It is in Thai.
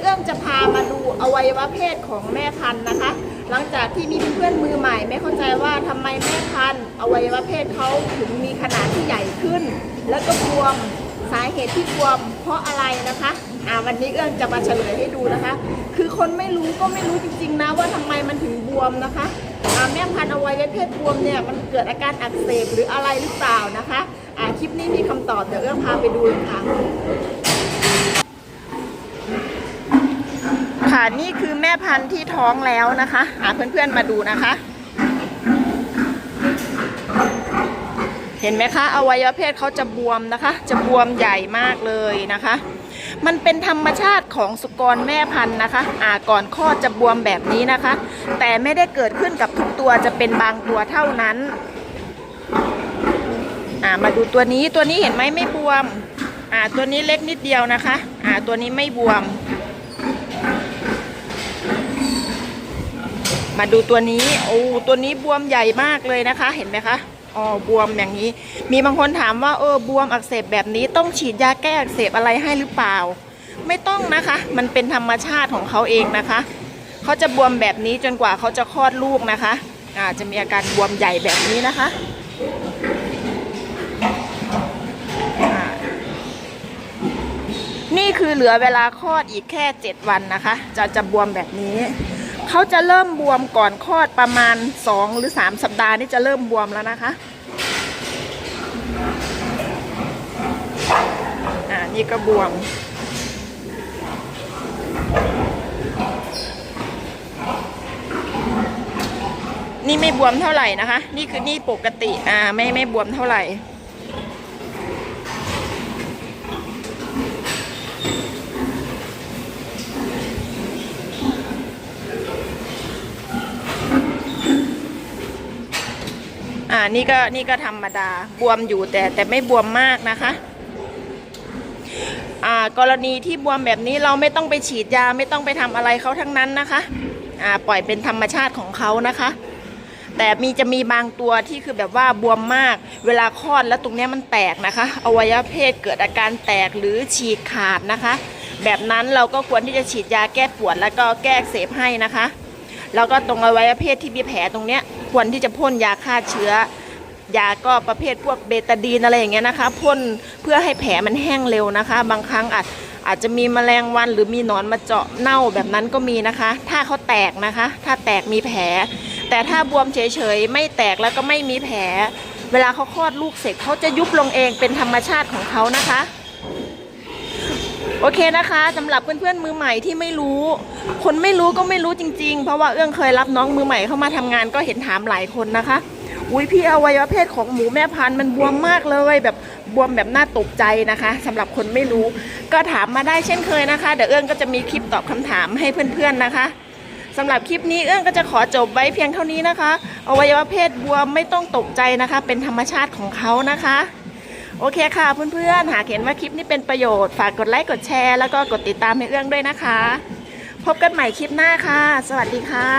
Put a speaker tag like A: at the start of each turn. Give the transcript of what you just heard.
A: เอื้อมจะพามาดูอวัยวะเพศของแม่พันธุ์นะคะ หลังจากที่มีเพื่อนมือใหม่ไม่เข้าใจว่าทำไมแม่พันธุ์อวัยวะเพศเขาถึงมีขนาดที่ใหญ่ขึ้น แล้วก็บวมสาเหตุที่บวมเพราะอะไรนะคะอ่าวันนี้เอื้อมจะมาเฉลยให้ดูนะคะ คือคนไม่รู้ก็ไม่รู้จริงๆนะว่าทำไมมันถึงบวมนะคะอ่าแม่พันธุ์อวัยวะเพศบวมเนี่ยมันเกิดอาการอักเสบหรืออะไรหรือเปล่านะคะอ่าคลิปนี้มีคำตอบเดี๋ยวเอื้อมพาไปดูเลยค่ะ ค่ะนี่คือแม่พันธุ์ที่ท้องแล้วนะคะหาเพื่อนๆมาดูนะคะ เห็นไหมคะอวัยวะเพศเขาจะบวมนะคะ จะบวมใหญ่มากเลยนะคะ มันเป็นธรรมชาติของสุกรแม่พันธุ์นะคะ อ่าก่อนคลอดจะบวมแบบนี้นะคะ แต่ไม่ได้เกิดขึ้นกับทุกตัวจะเป็นบางตัวเท่านั้นอ่ามาดูตัวนี้ตัวนี้เห็นไหมไม่บวมอ่าตัวนี้เล็กนิดเดียวนะคะอ่าตัวนี้ไม่บวม มาดูตัวนี้โอ้ตัวนี้บวมใหญ่มากเลยนะคะ เห็นไหมคะอ๋อบวมอย่างนี้ มีบางคนถามว่าเออบวมอักเสบแบบนี้ต้องฉีดยาแก้อักเสบอะไรให้หรือเปล่า ไม่ต้องนะคะ มันเป็นธรรมชาติของเขาเองนะคะเขาจะบวมแบบนี้จนกว่าเขาจะคลอดลูกนะคะอาจะมีอาการบวมใหญ่แบบนี้นะคะนี่คือเหลือเวลาคลอดอีกแค่ 7 วันนะคะ จะจะบวมแบบนี้ เขาจะเริ่มบวมก่อนคลอดประมาณ 2 หรือ 3 สัปดาห์นี่จะเริ่มบวมแล้วนะคะอ่านี่ก็บวม นี่ไม่บวมเท่าไหร่นะคะ นี่คือนี่ปกติอ่าไม่ไม่บวมเท่าไหร่ นี่ก็นี่ก็ธรรมดาบวมอยู่แต่แต่ไม่บวมมากนะคะอ่ากรณีที่บวมแบบนี้เราไม่ต้องไปฉีดยาไม่ต้องไปทำอะไรเขาทั้งนั้นนะคะอ่าปล่อยเป็นธรรมชาติของเขานะคะ แต่มีจะมีบางตัวที่คือแบบว่าบวมมาก เวลาคลอดแล้วตรงนี้มันแตกนะคะ อวัยวะเพศเกิดอาการแตกหรือฉีกขาดนะคะ แบบนั้นเราก็ควรที่จะฉีดยาแก้ปวดแล้วก็แก้เสบให้นะคะ แล้วก็ตรงอวัยวะเพศที่มีแผลตรงเนี้ยควรที่จะพ่นยาฆ่าเชื้อยาก็ประเภทพวกเบตาดีนอะไรอย่างเงี้ยนะคะพ่นเพื่อให้แผลมันแห้งเร็วนะคะ บางครั้งอาจอาจจะมีแมลงวันหรือมีหนอนมาเจาะเน่าแบบนั้นก็มีนะคะ ถ้าเขาแตกนะคะ ถ้าแตกมีแผล แต่ถ้าบวมเฉยๆไม่แตกแล้วก็ไม่มีแผล เวลาเขาคลอดลูกเสร็จเขาจะยุบลงเองเป็นธรรมชาติของเขานะคะ โอเคนะคะสำหรับเพื่อนๆมือใหม่ที่ไม่รู้ คนไม่รู้ก็ไม่รู้จริง ๆ เพราะว่าเอื้องเคยรับน้องมือใหม่เข้ามาทำงานก็เห็นถามหลายคนนะคะ อุ้ยพี่อวัยวะเพศของหมูแม่พันธุ์มันบวมมากเลย แบบบวมแบบน่าตกใจนะคะสำหรับคนไม่รู้ ก็ถามมาได้เช่นเคยนะคะ เดี๋ยวเอื้องก็จะมีคลิปตอบคำถามให้เพื่อนๆนะคะสำหรับคลิปนี้เอื้องก็จะขอจบไว้เพียงเท่านี้นะคะ อวัยวะเพศบวมไม่ต้องตกใจนะคะ เป็นธรรมชาติของเขานะคะ โอเคค่ะเพื่อนๆ หากเห็นว่าคลิปนี้เป็นประโยชน์ ฝากกดไลค์กดแชร์แล้วก็กดติดตามให้เอื้องด้วยนะคะ พบกันใหม่คลิปหน้าค่ะ สวัสดีค่ะ